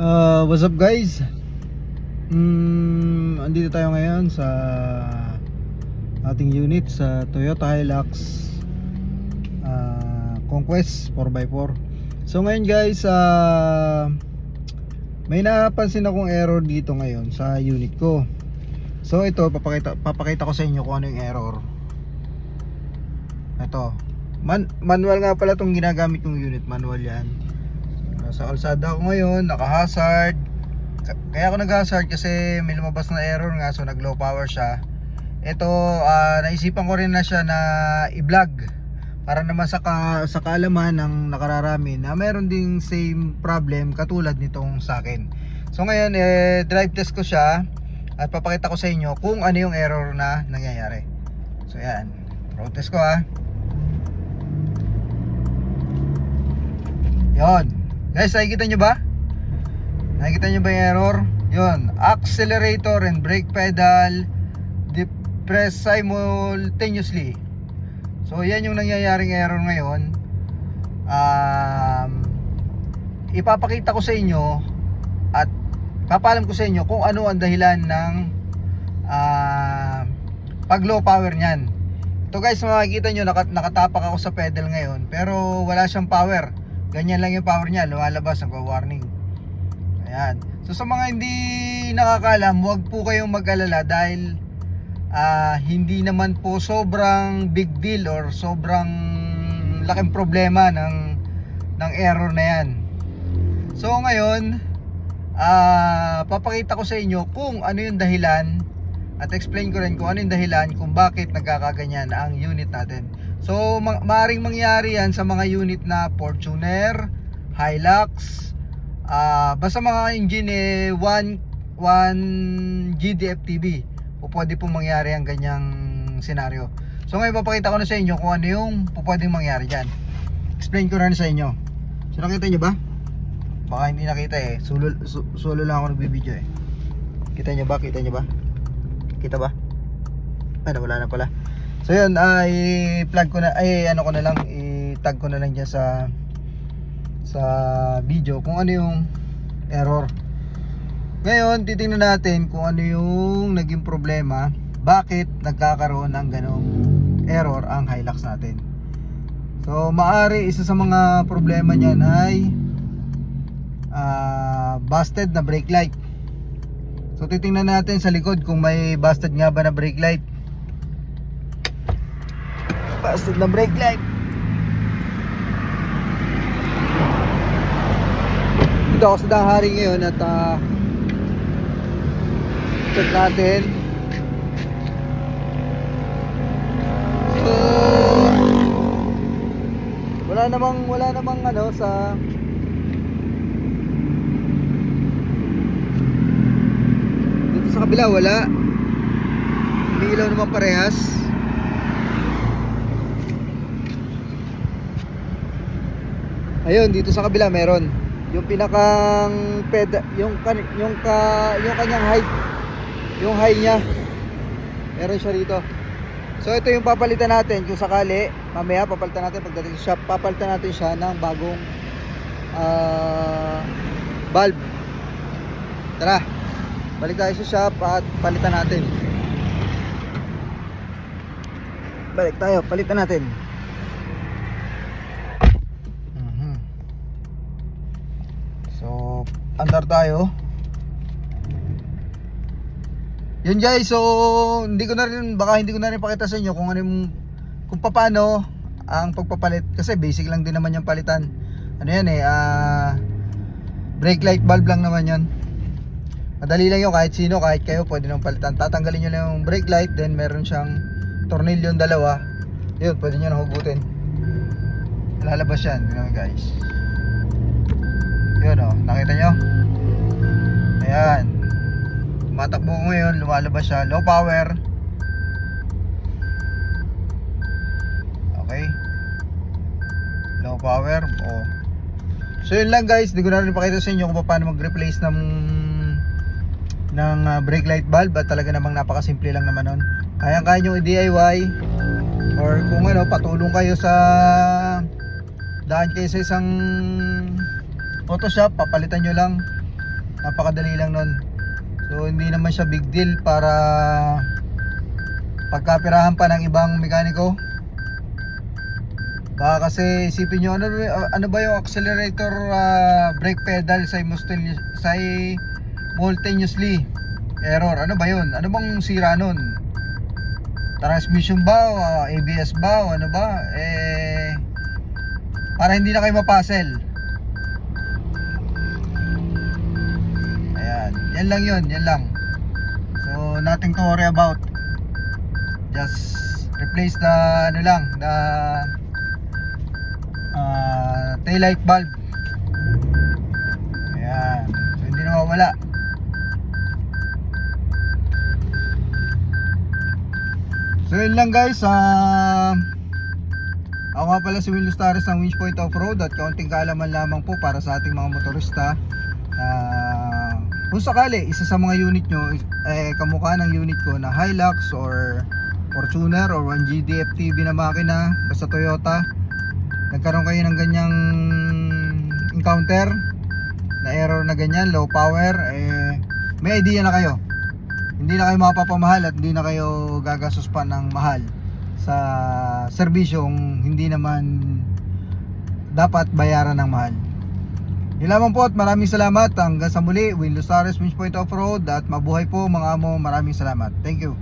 Uh, what's up guys? Mm, andito tayo ngayon sa ating unit sa Toyota Hilux uh, Conquest 4x4 So ngayon guys, uh, may napansin akong error dito ngayon sa unit ko. So ito, papakita, papakita ko sa inyo kung ano yung error. Ito. Man, manual nga pala itong ginagamit kong unit, manual yan Nasa kalsada ako ngayon, naka-hazard. Kaya ako nag-hazard kasi may lumabas na error nga so nag-low power siya. Ito, ah, naisipan ko rin na siya na i-vlog para naman sa, ka, sa kaalaman ng nakararami na meron ding same problem katulad nitong sa akin. So ngayon, eh, drive test ko siya at papakita ko sa inyo kung ano yung error na nangyayari. So yan, road test ko ha. Yon. Guys, nakikita nyo ba? Nakikita nyo ba yung error? Yon, accelerator and brake pedal depress simultaneously. So, yan yung nangyayaring error ngayon. Um, ipapakita ko sa inyo at papalam ko sa inyo kung ano ang dahilan ng ah, pag low power niyan. Ito guys, makikita nyo, nakat nakatapak ako sa pedal ngayon pero wala siyang power. Ganyan lang yung power niya, lumalabas, nagwa-warning. Ayan. So sa mga hindi nakakalam, huwag po kayong mag-alala dahil ah, hindi naman po sobrang big deal or sobrang laking problema ng ng error na yan. So ngayon, ah papakita ko sa inyo kung ano yung dahilan at explain ko rin kung ano yung dahilan kung bakit nagkakaganyan ang unit natin. So, ma- maaring mangyari yan sa mga unit na Fortuner, Hilux, ah basta mga engine eh, 1, 1 GDFTB. O pwede pong mangyari ang ganyang senaryo. So, ngayon papakita ko na sa inyo kung ano yung pwedeng mangyari dyan. Explain ko rin sa inyo. So, nakita nyo ba? Baka hindi nakita eh. Solo, su- solo lang ako nagbibideo eh. Kita nyo ba? Kita nyo ba? Kita ba? Ay, wala na pala. So yun, ay plug ko na ay ano ko na lang, i-tag ko na lang diyan sa sa video kung ano yung error. Ngayon, titingnan natin kung ano yung naging problema, bakit nagkakaroon ng ganong error ang Hilux natin. So, maari isa sa mga problema niyan ay ah, busted na brake light. So, titingnan natin sa likod kung may busted nga ba na brake light. Busted na brake light. Dito ako sa Dahari ngayon at ah, check natin. So, wala namang wala namang ano sa dito sa kabila wala. May ilaw naman parehas. Ayun, dito sa kabila meron. Yung pinakang ped yung kan yung ka yung kanyang height. Yung high niya. Meron siya rito. So ito yung papalitan natin kung sakali, mamaya papalitan natin pagdating sa shop, papalitan natin siya ng bagong ah, bulb. Tara. Balik tayo sa shop at palitan natin. Balik tayo, palitan natin. Mhm. So, andar tayo. Yun guys, so hindi ko na rin baka hindi ko na rin pakita sa inyo kung ano yung kung paano ang pagpapalit kasi basic lang din naman yung palitan. Ano yan eh, ah brake light bulb lang naman 'yon. Madali lang yun kahit sino, kahit kayo pwede nang palitan. Tatanggalin niyo lang yung brake light, then meron siyang tornilyo dalawa. Yun, pwede niyo na hugutin. Lalabas yan, yun guys. Yun oh, nakita nyo? Ayan. Tumatakbo ko ngayon, lumalabas siya. Low power. Okay. Low power. Oh. So yun lang guys, di ko na rin pakita sa inyo kung paano mag-replace ng ng ah, brake light bulb at talaga namang napakasimple lang naman nun. Kayang-kaya nyo i-DIY or kung ano, patulong kayo sa daan kayo sa isang Photoshop, papalitan nyo lang. Napakadali lang nun. So hindi naman siya big deal para pagkapirahan pa ng ibang mekaniko. Baka kasi isipin nyo ano, ano ba yung accelerator ah, brake pedal simultaneous, simultaneously. Error. Ano ba yun? Ano bang sira nun? Transmission ba o ah, ABS ba o ano ba? Eh para hindi na kayo mapasel ayan. Yan lang yun. Yan lang. So nothing to worry about. Just replace the ano lang the uh, taillight bulb. Ayan. So hindi na mawala So yun lang guys, ah ako nga pala si Will Lustares ng Winch Point Off-Road at kaunting kaalaman lamang po para sa ating mga motorista. Ah, kung sakali, isa sa mga unit nyo eh, kamukha ng unit ko na Hilux or Fortuner or 1GD FTB na makina basta Toyota. Nagkaroon kayo ng ganyang encounter na error na ganyan, low power eh, may idea na kayo hindi na kayo mapapamahal at hindi na kayo gagastos pa ng mahal sa serbisyong hindi naman dapat bayaran ng mahal. Yun lamang po at maraming salamat. Hanggang sa muli, Will Lusares, Winch Point Off-Road at mabuhay po mga amo. Maraming salamat. Thank you.